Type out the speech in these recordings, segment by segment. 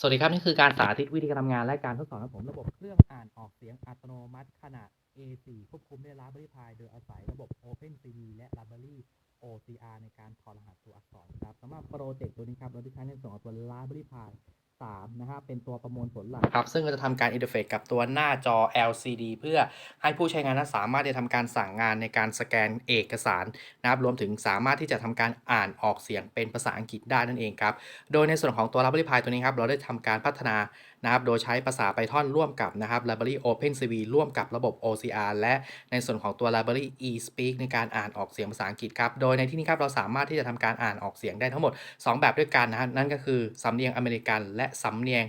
สวัสดีครับ นี่คือการสาธิตวิธีการทำงานและการทดสอบของผมระบบเครื่องอ่านออกเสียงอัตโนมัติขนาด A4 ควบคุมด้วย Raspberry Pi โดยอาศัยระบบ OpenCV และ Raspberry OCR ในการถอดรหัสตัวอักษรครับสำหรับโปรเจกต์ตัวนี้ครับเราได้ใช้ในส่วนของตัว Raspberry Pi 3นะครับเป็นตัวประมวลผลหลักครับซึ่งก็จะทำการอินเทอร์เฟซกับตัวหน้าจอ LCD เพื่อให้ผู้ใช้งานนั้นสามารถจะทำการสั่งงานในการสแกนเอกสารนะครับรวมถึงสามารถที่จะทำการอ่านออกเสียงเป็นภาษาอังกฤษได้นั่นเองครับโดยในส่วนของตัวรับบริพายตัวนี้ครับเราได้ทำการพัฒนานะครับโดยใช้ภาษา Python ร่วมกับนะครับ Library OpenCV ร่วมกับระบบ OCR และในส่วนของตัว Library eSpeak ในการอ่านออกเสียงภาษาอังกฤษครับ โดยในที่นี้ครับเราสามารถที่จะทำการอ่านออกเสียงได้ทั้งหมด 2 แบบด้วยกันนะฮะนั่นก็คือสำเนียงอเมริกันและสำเนียง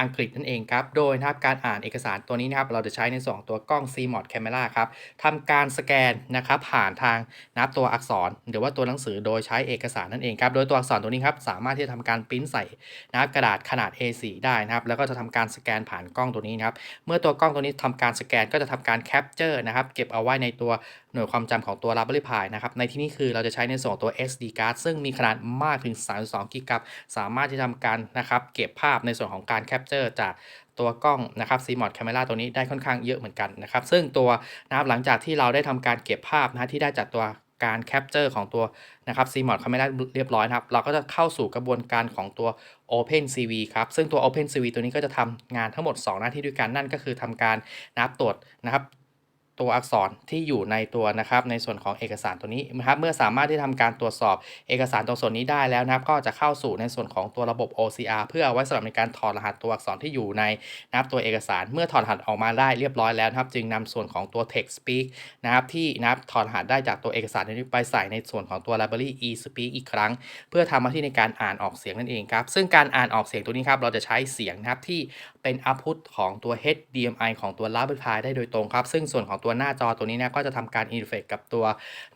อังกฤษนั่นเองครับ โดยนะครับการอ่านเอกสารตัวนี้นะครับเราจะใช้ในส่วนของตัวกล้อง CMOS Camera ครับทำการสแกนนะครับผ่านทางนะครับตัวอักษร หรือว่าตัวหนังสือโดยใช้เอกสารนั่นเองครับ โดยตัวอักษรตัวนี้ครับสามารถที่จะทำการปริ้นใส่นะครับกระดาษขนาด A4 ได้นะครับแล้วก็จะทำการสแกนผ่านกล้องตัวนี้นะครับเมื่อตัวกล้องตัวนี้ทำการสแกนก็จะทำการแคปเจอร์นะครับเก็บเอาไว้ในตัว หน่วยความจำของตัว Raspberry Pi นะครับ ในที่นี้คือเราจะใช้ในส่วนของตัว SD card ซึ่งมีขนาดมากถึง 32กิกะสามารถที่ทำการนะครับเก็บภาพในส่วนของการแคปเจอร์จากตัวกล้องนะครับ CMOS Camera ตัวนี้ได้ค่อนข้างเยอะเหมือนกันนะครับ ซึ่งตัวนะครับหลังจากที่เราได้ทำการเก็บภาพนะที่ได้จากตัวการแคปเจอร์ของตัวนะครับ CMOS Camera เรียบร้อยนะครับ เราก็จะเข้าสู่กระบวนการของตัว OpenCV ครับ ซึ่งตัว OpenCV ตัวนี้ก็จะทำงานทั้งหมด 2 หน้าที่ด้วยกันนั่นก็คือทำการนับตรวจนะครับ ตัวอักษรที่อยู่ในตัวนะครับในส่วนของเอกสารตัวนี้นะครับเมื่อสามารถที่ทำการตรวจสอบเอกสารตรงส่วนนี้ได้แล้วนะครับ ก็จะเข้าสู่ในส่วนของตัวระบบ OCR เพื่อเอาไว้สำหรับในการถอดรหัสตัวอักษรที่อยู่ในนะครับตัวเอกสารเมื่อถอดรหัสออกมาได้เรียบร้อยแล้วนะครับ จึงนำส่วนของตัว text speak นะครับที่นะครับถอดรหัสได้จากตัวเอกสารนี้ไปใส่ในส่วนของตัว library eSpeak อีกครั้ง เพื่อทำหน้าที่ในการอ่านออกเสียงนั่นเองครับซึ่งการอ่านออกเสียงตัวนี้ครับเราจะใช้เสียงนะครับที่ เป็น output ของตัว HDMI ของตัว Raspberry Pi ได้โดยตรงครับ ซึ่งส่วนของตัวหน้าจอตัวนี้นะก็จะทำการอินเฟซกับตัว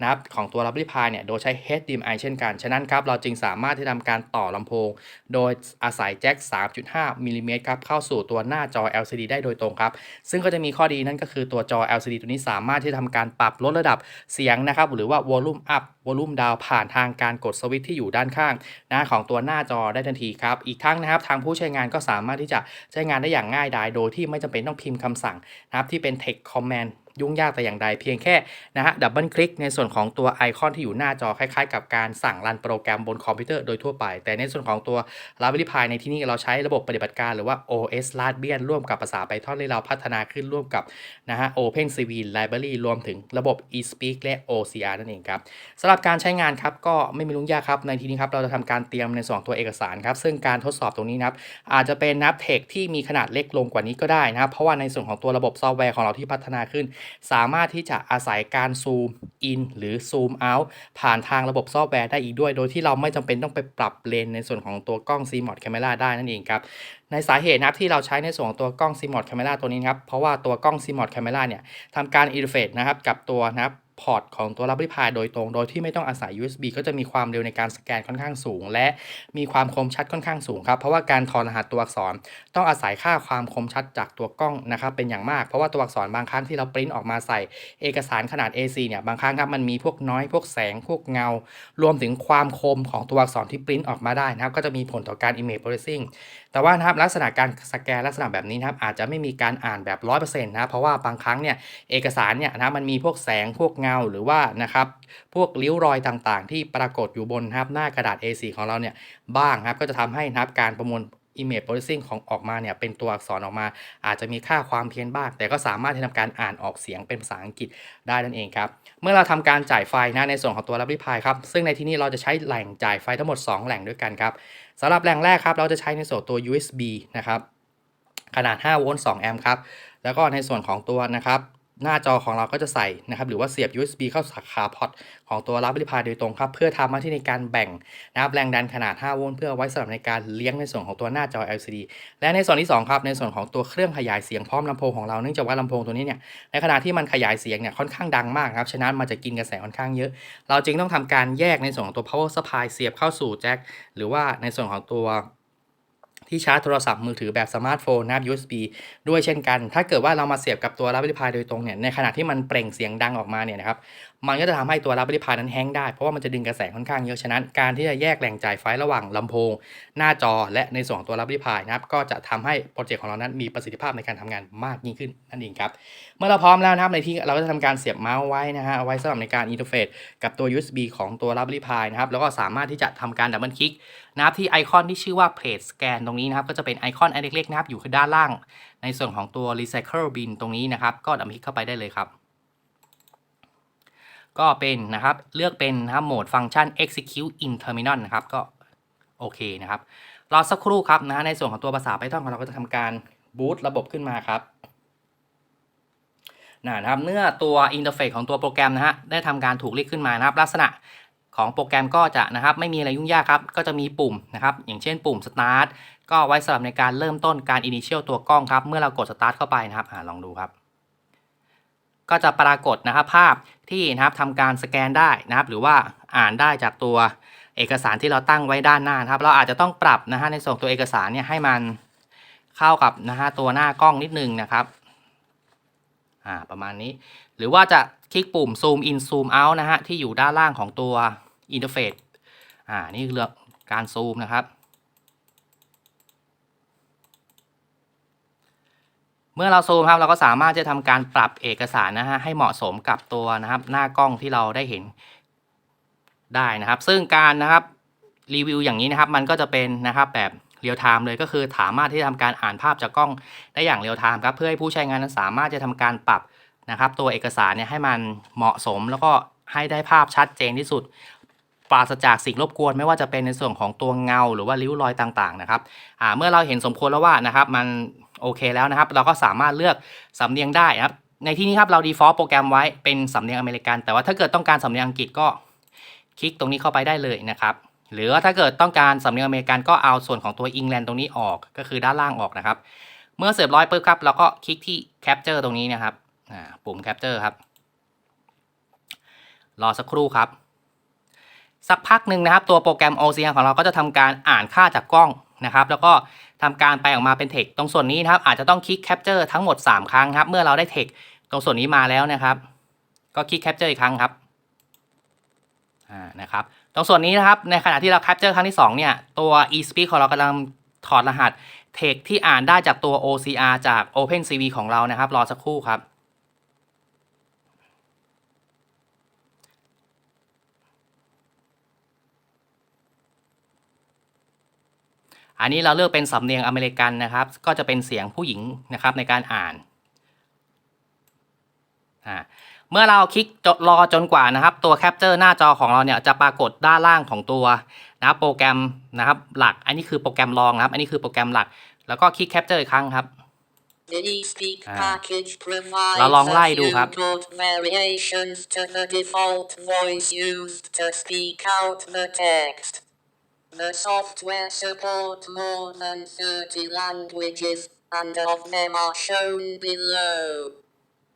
นะครับของตัว Raspberry Pi เนี่ยโดยใช้ HDMI เช่นกัน ฉะนั้นครับเราจึงสามารถที่ทำการต่อลำโพง โดยอาศัยแจ็ค 3.5 มิลลิเมตรครับเข้าสู่ตัวหน้าจอ LCD ได้โดยตรงครับ ซึ่งก็จะมีข้อดีนั่นก็คือตัวจอ LCD ตัวนี้สามารถที่ทำการปรับลดระดับเสียงนะครับหรือว่า volume up volume down ผ่านทางการกดสวิตช์ที่อยู่ด้านข้างนะของตัวหน้าจอได้ทันทีครับอีกทั้งนะครับทางผู้ใช้งานก็สามารถที่จะใช้งานได้อย่างง่ายดายโดยที่ไม่จำเป็นต้องพิมพ์คำสั่งนะครับที่เป็น text command ยุ่งยากแต่อย่างใดเพียงแค่นะฮะดับเบิลคลิกในส่วนของตัวไอคอนที่อยู่หน้าจอคล้ายๆ กับการสั่งรันโปรแกรมบนคอมพิวเตอร์โดยทั่วไป แต่ในส่วนของตัว Raspberry Pi ในที่นี้เราใช้ระบบปฏิบัติการหรือว่า OS Raspbian ร่วมกับภาษา Python ที่เราพัฒนาขึ้นร่วมกับนะฮะ OpenCV Library รวมถึงระบบ eSpeak และ OCR นั่นเองครับสำหรับการใช้งานครับก็ไม่มียุ่งยากครับในที่นี้ครับเราจะทำการเตรียมในส่วนของตัวเอกสารครับซึ่งการทดสอบตรงนี้นะครับอาจจะเป็นนับเทคที่มีขนาดเล็กลงกว่านี้ก็ได้นะครับเพราะว่าในส่วนของตัวระบบซอฟต์แวร์ของเราที่พัฒนาขึ้นสามารถที่จะอาศัยการซูมอินหรือซูมเอาท์ผ่านทางระบบซอฟต์แวร์ได้อีกด้วย โดยที่เราไม่จำเป็นต้องไปปรับเลนในส่วนของตัวกล้อง CMOS Camera ได้นั่นเองครับ ในสาเหตุนะครับที่เราใช้ในส่วนของตัวกล้อง CMOS Camera ตัวนี้ครับเพราะว่าตัวกล้อง CMOS Camera เนี่ยทำการอินเทอร์เฟซนะครับกับตัวนะครับพอร์ตของตัว Raspberry Pi โดยตรง โดยที่ไม่ต้องอาศัย USB ก็จะมีความเร็วในการสแกนค่อนข้างสูง และมีความคมชัดค่อนข้างสูงครับ เพราะว่าการถอดรหัสตัวอักษร ต้องอาศัยค่าความคมชัดจากตัวกล้องนะครับเป็นอย่างมาก เพราะว่าตัวอักษรบางครั้งที่เราปริ้นออกมาใส่เอกสารขนาด A4 เนี่ยบางครั้งครับมันมีพวกน้อยพวกแสงพวกเงา รวมถึงความคมของตัวอักษรที่ปริ้นออกมาได้นะครับก็จะมีผลต่อการ image processing แต่ว่านะครับลักษณะการสแกนลักษณะแบบนี้นะครับอาจจะไม่มีการอ่านแบบ 100%นะครับเพราะว่าบางครั้งเนี่ยเอกสารเนี่ยนะมันมีพวกแสงพวกเงาหรือว่านะครับพวกริ้วรอยต่างๆ ที่ปรากฏอยู่บนนะครับหน้ากระดาษ A4 ของเราเนี่ยบ้างครับก็จะทำให้นะครับการประมวล image processing ของออกมาเนี่ยเป็นตัวอักษรออกมา อาจจะมีค่าความเพี้ยนบ้าง แต่ก็สามารถที่ทำการอ่านออกเสียงเป็นภาษาอังกฤษได้นั่นเองครับ เมื่อเราทำการจ่ายไฟนะในส่วนของตัว Raspberry Pi ครับ ซึ่งในที่นี้เราจะใช้แหล่งจ่ายไฟทั้งหมด 2 แหล่งด้วยกันครับสำหรับแหล่งแรกครับเราจะใช้ในส่วนตัว USB นะครับขนาด5โวลต์2แอมป์ครับแล้วก็ในส่วนของตัวนะครับ หน้าจอของเราก็จะใส่นะครับหรือว่าเสียบ USB เข้าสาขาพอร์ตของตัว Raspberry Pi โดยตรงครับเพื่อทำหน้าที่ในการแบ่งนะครับแรงดันขนาด 5 โวลต์เพื่อไว้สำหรับในการเลี้ยงในส่วนของตัวหน้าจอ LCD และในส่วนที่ 2 ครับในส่วนของตัวเครื่องขยายเสียงพร้อมลำโพงของเราเนื่องจากว่าลำโพงตัวนี้เนี่ยในขณะที่มันขยายเสียงเนี่ยค่อนข้างดังมากครับฉะนั้นมันจะกินกระแสค่อนข้างเยอะ เราจึงต้องทำการแยกในส่วนของตัว power supply เสียบเข้าสู่แจ็คหรือว่าในส่วนของตัว ที่ชาร์จโทรศัพท์มือถือแบบสมาร์ทโฟนนะครับ USB ด้วยเช่นกัน ถ้าเกิดว่าเรามาเสียบกับตัว Raspberry Pi โดยตรงเนี่ยในขณะที่มันเปล่งเสียงดังออกมาเนี่ยนะครับ มันก็จะทำให้ตัว Raspberry Pi นั้นแฮงได้ เพราะว่ามันจะดึงกระแสค่อนข้างเยอะฉะนั้น การที่จะแยกแหล่งจ่ายไฟระหว่างลำโพง หน้าจอและในส่วนของตัว Raspberry Pi นะครับก็จะทำให้โปรเจกต์ของเรานั้นมีประสิทธิภาพในการทำงานมากยิ่งขึ้นนั่นเองครับเมื่อเราพร้อมแล้วนะครับในที่เราก็จะทำการเสียบเมาส์ไว้นะฮะไว้สำหรับในการอินเทอร์เฟซกับตัว USB ของตัว Raspberry Pi นะครับแล้วก็สามารถที่จะทำการดับเบิลคลิกนะครับที่ไอคอนที่ชื่อว่า Plate Scan ตรงนี้นะครับก็จะเป็นไอคอนอันเล็กๆนะครับอยู่ด้านล่าง ในส่วนของตัว Recycle Bin ตรงนี้นะครับก็ดับเบิลคลิกเข้าไปได้เลยครับ ก็เป็นนะครับเลือกเป็นนะครับโหมดฟังก์ชัน execute in terminal นะครับก็โอเคนะครับรอสักครู่ครับนะฮะในส่วนของตัวภาษา Python ของเราก็จะทำการบูตระบบขึ้นมาครับนะครับเมื่อตัวอินเทอร์เฟซของตัวโปรแกรมนะฮะได้ทำการถูกเรียกขึ้นมานะครับ ลักษณะของโปรแกรมก็จะนะครับไม่มีอะไรยุ่งยากครับ ก็จะมีปุ่มนะครับ อย่างเช่นปุ่ม start ก็ไว้สำหรับในการเริ่มต้นการ initial ตัวกล้องครับ เมื่อเรากด start เข้าไปนะครับอลองดูครับ ก็จะปรากฏนะครับภาพที่นะครับทำการสแกนได้นะครับ หรือว่าอ่านได้จากตัวเอกสารที่เราตั้งไว้ด้านหน้านะครับ เราอาจจะต้องปรับนะฮะในส่วนตัวเอกสารเนี่ยให้มันเข้ากับนะฮะตัวหน้ากล้องนิดนึงนะครับอ่าประมาณนี้ หรือว่าจะคลิกปุ่ม zoom in zoom out นะฮะที่อยู่ด้านล่างของตัวอินเทอร์เฟซอ่านี่คือเรื่องการซูมนะครับ เมื่อเราซูมครับเราก็สามารถจะทำการปรับเอกสารนะฮะให้เหมาะสมกับตัวนะครับ หน้ากล้องที่เราได้เห็นได้นะครับ ซึ่งการนะครับรีวิวอย่างนี้นะครับมันก็จะเป็นนะครับแบบเรียลไทม์เลยก็คือสามารถที่จะทำการอ่านภาพจากกล้องได้อย่างเรียลไทม์ครับเพื่อให้ผู้ใช้งานนั้นสามารถจะทำการปรับนะครับ ตัวเอกสารเนี่ยให้มันเหมาะสมแล้วก็ให้ได้ภาพชัดเจนที่สุด ปราศจากสิ่งรบกวนไม่ว่าจะเป็นในส่วนของตัวเงา หรือว่าริ้วรอยต่างๆนะครับเมื่อเราเห็นสมควรแล้วว่านะครับมันโอเคแล้วนะครับ เราก็สามารถเลือกสำเนียงได้นะครับในที่นี้ครับเรา default โปรแกรมไว้เป็นสำเนียงอเมริกัน แต่ว่าถ้าเกิดต้องการสำเนียงอังกฤษก็คลิกตรงนี้เข้าไปได้เลยนะครับหรือว่าถ้าเกิดต้องการสำเนียงอเมริกันก็เอาส่วนของตัวอังกฤษตรงนี้ออกก็คือด้านล่างออกนะครับ เมื่อเสร็จร้อยปุ๊บครับเราก็คลิกที่ capture ตรงนี้นะครับปุ่ม capture ครับรอสักครู่ครับ สักพักหนึ่งนะครับ ตัวโปรแกรม OCR ของเราก็จะทำการอ่านค่าจากกล้องนะครับ แล้วก็ทำการแปออกมาเป็นเทคตรงส่วนนี้นะครับ อาจจะต้องคลิก Capture ทั้งหมด 3 ครั้งครับ เมื่อเราได้เทคตรงส่วนนี้มาแล้วนะครับ ก็คลิก Capture อีกครั้งครับอ่านะครับ ตรงส่วนนี้นะครับในขณะที่เรา Capture ครั้งที่2เนี่ยตัว eSpeak ของเรากำลังถอดรหัสเทคที่อ่านได้จากตัว OCR จาก OpenCV ของเรานะครับ รอสักครู่ครับ อันนี้เราเลือกเป็นสำเนียงอเมริกันนะครับ ก็จะเป็นเสียงผู้หญิงนะครับในการอ่านอ่าเมื่อเราคลิกจดรอจนกว่านะครับ ตัวแคปเจอร์หน้าจอของเราเนี่ยจะปรากฏด้านล่างของตัวนะครับโปรแกรมนะครับหลัก อันนี้คือโปรแกรมรองนะครับ อันนี้คือโปรแกรมหลัก แล้วก็คลิกแคปเจอร์อีกครั้งครับ The eSpeak Ah. package provides เราลองไล่ a ดู few ครับ good variations to the default voice used to speak out the text. The software supports more than 30 languages, and of them are shown below.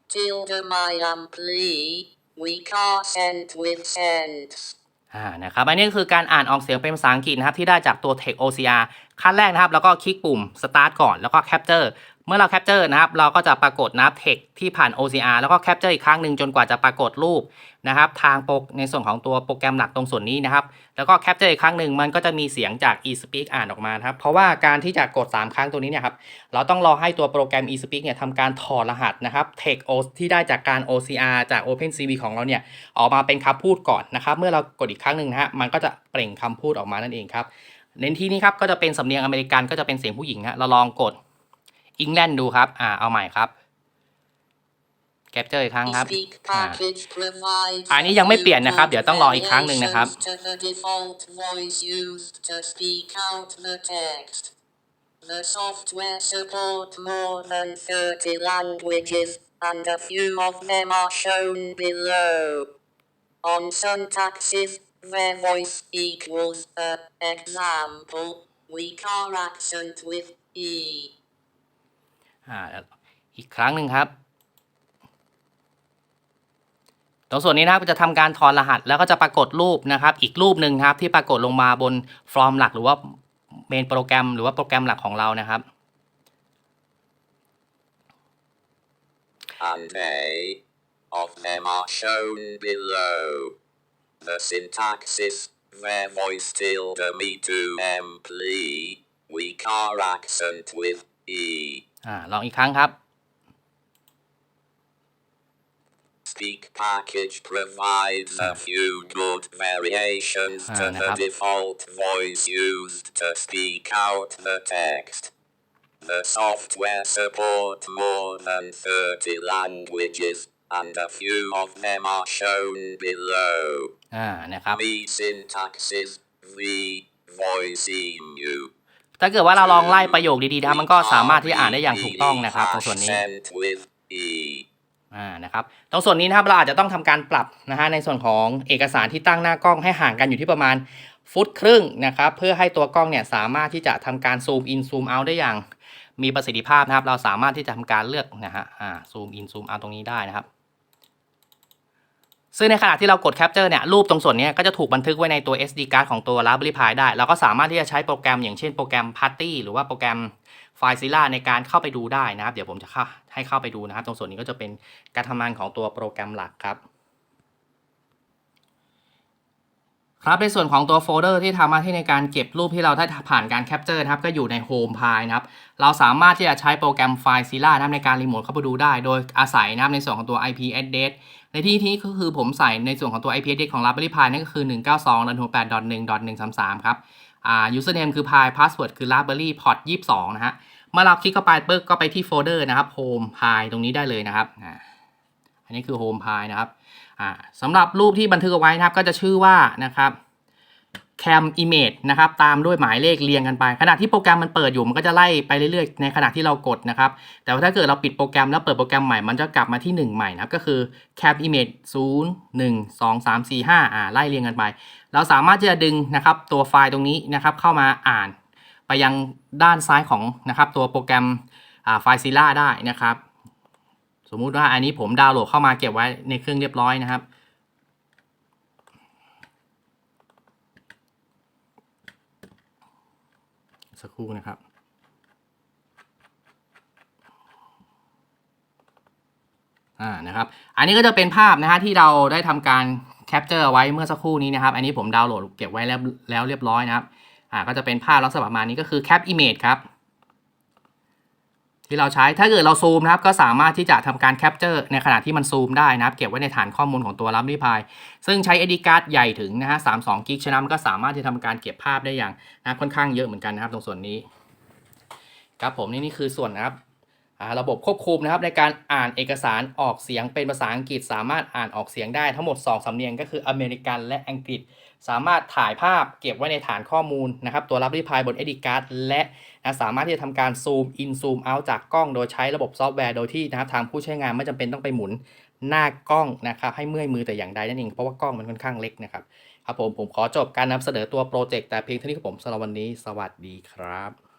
Tilde my ampli, we car sent with sense. อ่านะครับอันนี้คือการอ่านออกเสียงเป็นภาษาอังกฤษนะครับที่ได้จากตัว Text OCR ขั้นแรกนะครับ แล้วก็คลิกปุ่ม Start ก่อนแล้วก็ Capture เมื่อเรา Capture นะครับ เราก็จะปรากฏนะครับ Text ที่ผ่าน OCR แล้วก็ Capture อีกครั้งหนึ่งจนกว่าจะปรากฏรูปนะครับ ทางโปรในส่วนของตัวโปรแกรมหลักตรงส่วนนี้นะครับ แล้วก็ Capture อีกครั้งหนึ่งมันก็จะมีเสียงจาก eSpeak อ่านออกมาครับ เพราะว่าการที่จะกด 3 ครั้งตัวนี้เนี่ยครับ เราต้องรอให้ตัวโปรแกรม eSpeak เนี่ยทำการถอดรหัสนะครับ Text O ที่ได้จากการ OCR จาก OpenCV ของเราเนี่ยออกมาเป็นคำพูดก่อนนะครับ เมื่อเรากดอีกครั้งหนึ่งนะฮะมันก็จะเปล่งคำพูดออกมานั่นเองครับในที่นี้ครับก็จะเป็นสำเนียงอเมริกันก็จะเป็นเสียงผู้หญิงฮะเราลองกด อังกฤษดูครับ อ่า เอาใหม่ครับ แคปเจอร์อีกครั้งครับ eSpeak อ่า package provides อันนี้ยังไม่เปลี่ยนนะครับ เดี๋ยวต้องรออีกครั้งหนึ่งนะครับ variations to the default voice used to speak out the text. The software supports more than 30 languages, and a few of them are shown below. On syntaxes, where voice equals a example, we car accent with e. อ่าอีกครั้งหนึ่งครับ ตรงส่วนนี้นะครับจะทำการถอนรหัสแล้วก็จะปรากฏรูปนะครับ อีกรูปหนึ่งครับที่ปรากฏลงมาบนฟอร์มหลักหรือว่าเมนโปรแกรมหรือว่าโปรแกรมหลักของเรานะครับ and A of them are shown below. The syntaxis, their voice tilde me to m plea, weak R accent with E. อ่าลองอีกครั้งครับ Speak package provides a few good variations to Ah, theนะครับ default voice used to speak out the text. The software support more than 30 languages, and a few of them are shown below. อ่านะครับ Me syntaxes, the voice emu. ถ้าเกิดว่าเราลองไล่ประโยคดีๆนะมันก็สามารถที่จะอ่านได้อย่างถูกต้องนะครับตรงส่วนนี้อ่านะครับตรงส่วนนี้นะครับเราอาจจะต้องทำการปรับนะฮะในส่วนของเอกสารที่ตั้งหน้ากล้องให้ห่างกันอยู่ที่ประมาณฟุตครึ่งนะครับเพื่อให้ตัวกล้องเนี่ยสามารถที่จะทำการซูมอินซูมเอาได้อย่างมีประสิทธิภาพนะครับ เราสามารถที่จะทำการเลือกนะฮะอ่าซูมอินซูมเอาตรงนี้ได้นะครับ ซึ่งในขณะที่เรากดแคปเจอร์เนี่ยรูปตรงส่วนนี้ก็จะถูกบันทึกไว้ในตัว SD card ของตัว Raspberry Pi ได้ เราก็สามารถที่จะใช้โปรแกรมอย่างเช่นโปรแกรม Party หรือว่าโปรแกรม FileZilla ในการเข้าไปดูได้นะครับ เดี๋ยวผมจะเข้าให้เข้าไปดูนะครับ ตรงส่วนนี้ก็จะเป็นการทำงานของตัวโปรแกรมหลักครับ ครับในส่วนของตัวโฟลเดอร์ที่ทำหน้าที่ในการเก็บรูปที่เราได้ผ่านการแคปเจอร์นะครับก็อยู่ใน Home Pi นะครับเราสามารถที่จะใช้โปรแกรม FileZilla นะในการรีโมทเข้าไปดูได้ โดยอาศัยนะครับในส่วนของตัว IP address ในที่นี้ก็คือผมใส่ในส่วนของตัว IP address ของ Raspberry Pi นั่นก็คือ 192.168.1.133 ครับอ่า username คือ Pi password คือ Raspberry port 22 นะฮะเมื่อเราคลิกเข้าไปปึ๊บก็ไปที่โฟลเดอร์นะครับ Home Pi ตรงนี้ได้เลยนะครับอ่าอันนี้คือ Home Pi นะครับ อ่าสำหรับรูปที่บันทึกเอาไว้นะครับ ก็จะชื่อว่านะครับ cam image นะครับตามด้วยหมายเลขเรียงกันไป ขณะที่โปรแกรมมันเปิดอยู่มันก็จะไล่ไปเรื่อยๆ ในขณะที่เรากดนะครับ แต่ว่าถ้าเกิดเราปิดโปรแกรมแล้วเปิดโปรแกรมใหม่มันจะกลับมาที่ 1 ใหม่นะครับ ก็คือ cam image 0 1 2 3 4 5อ่าไล่เรียงกันไป เราสามารถจะดึงนะครับตัวไฟล์ตรงนี้นะครับเข้ามาอ่าน ไปยังด้านซ้ายของนะครับตัวโปรแกรมไฟล์ซิล่าได้นะครับ สมมุติว่าอันนี้ผมดาวน์โหลดเข้ามาเก็บไว้ในเครื่องเรียบร้อยนะครับ สักครู่นะครับอ่านะครับ อันนี้ก็จะเป็นภาพนะฮะที่เราได้ทำการแคปเจอร์ไว้เมื่อสักครู่นี้นะครับ อันนี้ผมดาวน์โหลดเก็บไว้แล้วแล้วเรียบร้อยนะครับอ่าก็จะเป็นภาพลักษณะประมาณนี้ก็คือแคปอิมเมจครับ ที่เราใช้ถ้าเกิดเราซูมนะครับก็สามารถที่จะทำการแคปเจอร์ในขณะที่มันซูมได้นะครับ เก็บไว้ในฐานข้อมูลของตัว Raspberry Pi ซึ่งใช้ SD card ใหญ่ถึงนะฮะ32กิกฉะนั้นมันก็สามารถที่จะทำการเก็บภาพได้อย่างนะค่อนข้างเยอะเหมือนกันนะครับ ตรงส่วนนี้ครับผมนี่นี่คือส่วนนะครับระบบควบคุมนะครับในการอ่านเอกสารออกเสียงเป็นภาษาอังกฤษ สามารถอ่านออกเสียงได้ทั้งหมด 2 สำเนียงก็คืออเมริกันและอังกฤษ สามารถถ่ายภาพเก็บไว้ในฐานข้อมูลนะครับตัวรับรีพายบน SD card และนะสามารถที่จะทำการซูมอินซูมเอาจากกล้องโดยใช้ระบบซอฟต์แวร์โดยที่นะครับทางผู้ใช้งานไม่จำเป็นต้องไปหมุนหน้ากล้องนะครับให้เมื่อยมือแต่อย่างใดนั่นเองเพราะว่ากล้องมันค่อนข้างเล็กนะครับครับผมผมขอจบการนำเสนอตัวโปรเจกต์แต่เพียงเท่านี้ครับผมสำหรับวันนี้ สวัสดีครับ